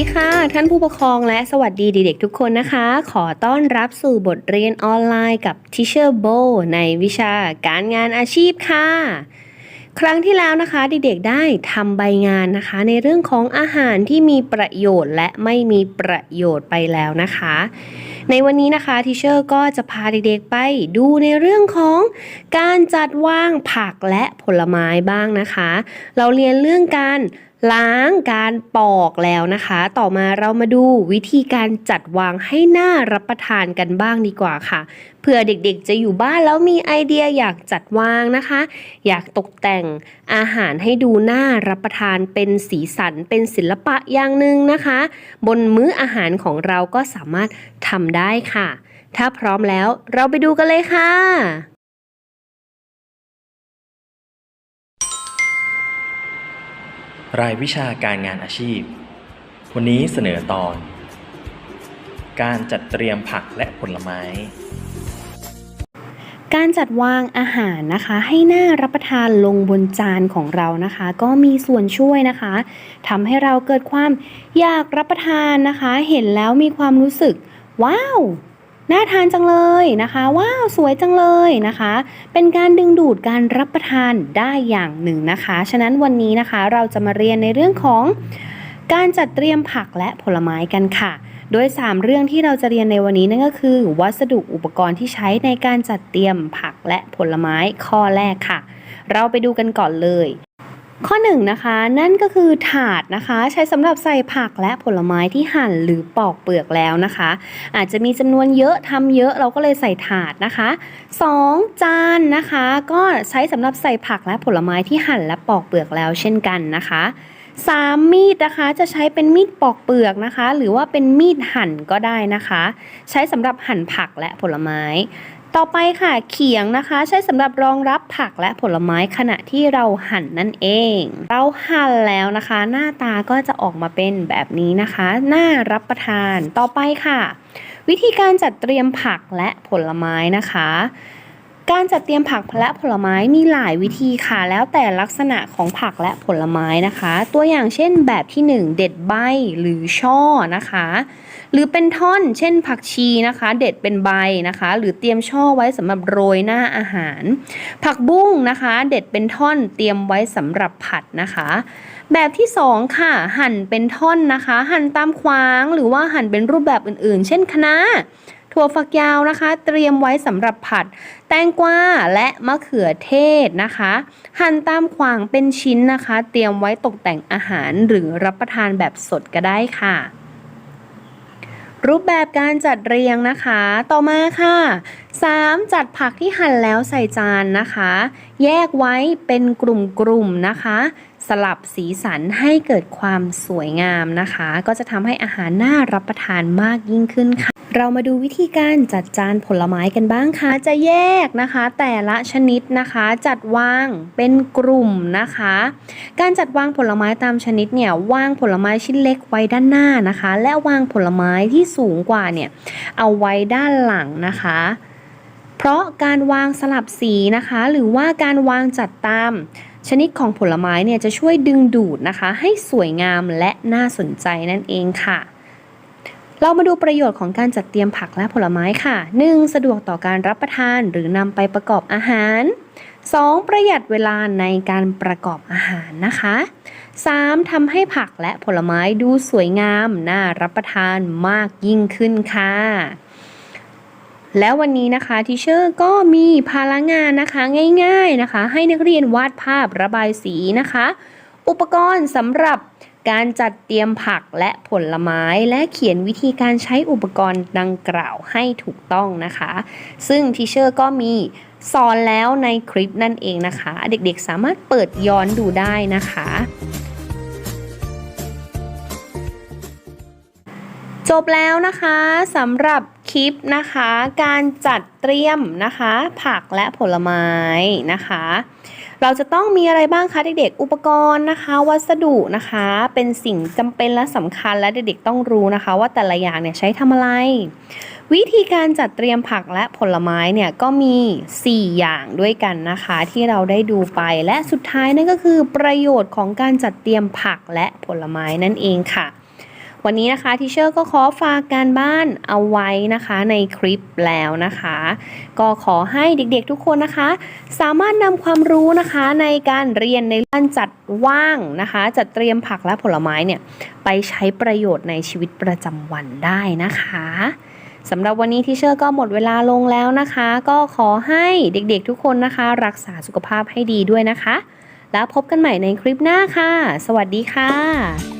ดีค่ะ ท่านผู้ปกครองและสวัสดีเด็กๆทุกคนนะคะ ขอต้อนรับสู่บทเรียนออนไลน์กับ Teacher Bo ในวิชาการงานอาชีพค่ะ ครั้งที่แล้วนะคะเด็กๆได้ทำใบงานนะคะ ในเรื่องของอาหารที่มีประโยชน์และไม่มีประโยชน์ไปแล้วนะคะ ในวันนี้นะคะทิเชอร์ก็จะพาเด็กๆไปดูในเรื่องของการจัดวางผักและผลไม้บ้างนะคะ เราเรียนเรื่องการ ล้างการปอกแล้วนะคะ ต่อมาเรามาดูวิธีการจัดวางให้น่ารับประทานกันบ้างดีกว่าค่ะเผื่อเด็กๆจะอยู่บ้านแล้วมีไอเดียอยากจัดวางนะคะ อยากตกแต่งอาหารให้ดูน่ารับประทานเป็นสีสันเป็นศิลปะอย่างหนึ่งนะคะ บนมื้ออาหารของเราก็สามารถทำได้ค่ะ ถ้าพร้อมแล้วเราไปดูกันเลยค่ะ รายวิชาการงานอาชีพ วันนี้เสนอตอน การจัดเตรียมผักและผลไม้ การจัดวางอาหารนะคะให้น่ารับประทานลงบนจานของเรานะคะ ก็มีส่วนช่วยนะคะทำให้เราเกิดความอยากรับประทานนะคะ เห็นแล้วมีความรู้สึก ว้าว น่าทานจังเลยนะคะว้าวสวยจังเลยนะคะ เป็นการดึงดูดการรับประทานได้อย่างหนึ่งนะคะ ฉะนั้นวันนี้นะคะเราจะมาเรียนในเรื่องของการจัดเตรียมผักและผลไม้กันค่ะ โดย 3 เรื่องที่เราจะเรียนในวันนี้นั่นก็คือ วัสดุอุปกรณ์ที่ใช้ในการจัดเตรียมผักและผลไม้ข้อแรกค่ะ เราไปดูกันก่อนเลย ข้อ1นงนะคะนั่นก็คือถาดนะคะ ใช้สำหรับใส่ผักและผลไม้ที่หั่นหรือปอกเปลือกแล้วนะคะ อาจจะมีจำนวนเยอะทำเยอะเราก็เลยใส่ถาดนะคะ 2. จานนะคะ ก็ใช้สำหรับใส่ผักและผลไม้ที่หั่นและปอกเปลือกแล้วเช่นกันนะคะ 3. มีดนะคะจะใช้เป็นมีดปอกเปลือกนะคะ หรือว่าเป็นมีดหั่นก็ได้นะคะ ใช้สำหรับหั่นผักและผลไม้ ต่อไปค่ะเขียงนะคะ ใช้สำหรับรองรับผักและผลไม้ขณะที่เราหั่นนั่นเอง เราหั่นแล้วนะคะ หน้าตาก็จะออกมาเป็นแบบนี้นะคะ น่ารับประทานต่อไปค่ะ วิธีการจัดเตรียมผักและผลไม้นะคะ การจัดเตรียมผักและผลไม้มีหลายวิธีค่ะ แล้วแต่ลักษณะของผักและผลไม้นะคะ ตัวอย่างเช่นแบบที่ 1 เด็ดใบหรือช่อนะคะ หรือเป็นท่อนเช่นผักชีนะคะ เด็ดเป็นใบนะคะ หรือเตรียมช่อไว้สำหรับโรยหน้าอาหาร ผักบุ้งนะคะ เด็ดเป็นท่อนเตรียมไว้สำหรับผัดนะคะ แบบที่ 2 ค่ะ หั่นเป็นท่อนนะคะ หั่นตามขวางหรือว่าหั่นเป็นรูปแบบอื่นๆ เช่นคะน้าถั่วฝักยาวนะคะ เตรียมไว้สำหรับผัด แตงกวาและมะเขือเทศนะคะ หั่นตามขวางเป็นชิ้นนะคะ เตรียมไว้ตกแต่งอาหารหรือรับประทานแบบสดก็ได้ค่ะ รูปแบบการจัดเรียงนะคะ ต่อมาค่ะ 3. จัดผักที่หั่นแล้วใส่จานนะคะ แยกไว้เป็นกลุ่มๆนะคะ สลับสีสันให้เกิดความสวยงามนะคะ ก็จะทำให้อาหารน่ารับประทานมากยิ่งขึ้นค่ะ เรามาดูวิธีการจัดจานผลไม้กันบ้างค่ะ จะแยกนะคะ แต่ละชนิดนะคะจัดวางเป็นกลุ่มนะคะ การจัดวางผลไม้ตามชนิดเนี่ยวางผลไม้ชิ้นเล็กไว้ด้านหน้านะคะ และวางผลไม้ที่สูงกว่าเนี่ยเอาไว้ด้านหลังนะคะเพราะการวางสลับสีนะคะ หรือว่าการวางจัดตาม ชนิดของผลไม้เนี่ยจะช่วยดึงดูดนะคะ ให้สวยงามและน่าสนใจนั่นเองค่ะ เรามาดูประโยชน์ของการจัดเตรียมผักและผลไม้ค่ะ 1. สะดวกต่อการรับประทานหรือนำไปประกอบอาหาร 2. ประหยัดเวลาในการประกอบอาหารนะคะ 3. ทำให้ผักและผลไม้ดูสวยงาม น่ารับประทานมากยิ่งขึ้นค่ะ แล้ววันนี้นะคะทิเชอร์ก็มีภาระงานนะคะง่ายๆนะคะ ให้นักเรียนวาดภาพระบายสีนะคะ อุปกรณ์สำหรับการจัดเตรียมผักและผลไม้และเขียนวิธีการใช้อุปกรณ์ดังกล่าวให้ถูกต้องนะคะ ซึ่งทิเชอร์ก็มีสอนแล้วในคลิปนั่นเองนะคะ เด็กๆสามารถเปิดย้อนดูได้นะคะ จบแล้วนะคะสำหรับ คลิปนะคะ การจัดเตรียมนะคะ ผักและผลไม้นะคะ เราจะต้องมีอะไรบ้างคะเด็กๆ อุปกรณ์นะคะ วัสดุนะคะ เป็นสิ่งจำเป็นและสำคัญและเด็กๆต้องรู้นะคะ ว่าแต่ละอย่างเนี่ยใช้ทำอะไร วิธีการจัดเตรียมผักและผลไม้เนี่ยก็มี 4 อย่างด้วยกันนะคะ ที่เราได้ดูไปและสุดท้ายนั่นก็คือประโยชน์ของการจัดเตรียมผักและผลไม้นั่นเองค่ะ วันนี้นะคะทีเชอร์ก็ขอฝากการบ้านเอาไว้นะคะในคลิปแล้วนะคะ ก็ขอให้เด็กๆทุกคนนะคะ สามารถนำความรู้นะคะในการเรียนในด้านจัดว่างนะคะ จัดเตรียมผักและผลไม้เนี่ยไปใช้ประโยชน์ในชีวิตประจำวันได้นะคะสำหรับวันนี้ทีเชอร์ก็หมดเวลาลงแล้วนะคะ ก็ขอให้เด็กๆทุกคนนะคะ รักษาสุขภาพให้ดีด้วยนะคะ แล้วพบกันใหม่ในคลิปหน้าค่ะ สวัสดีค่ะ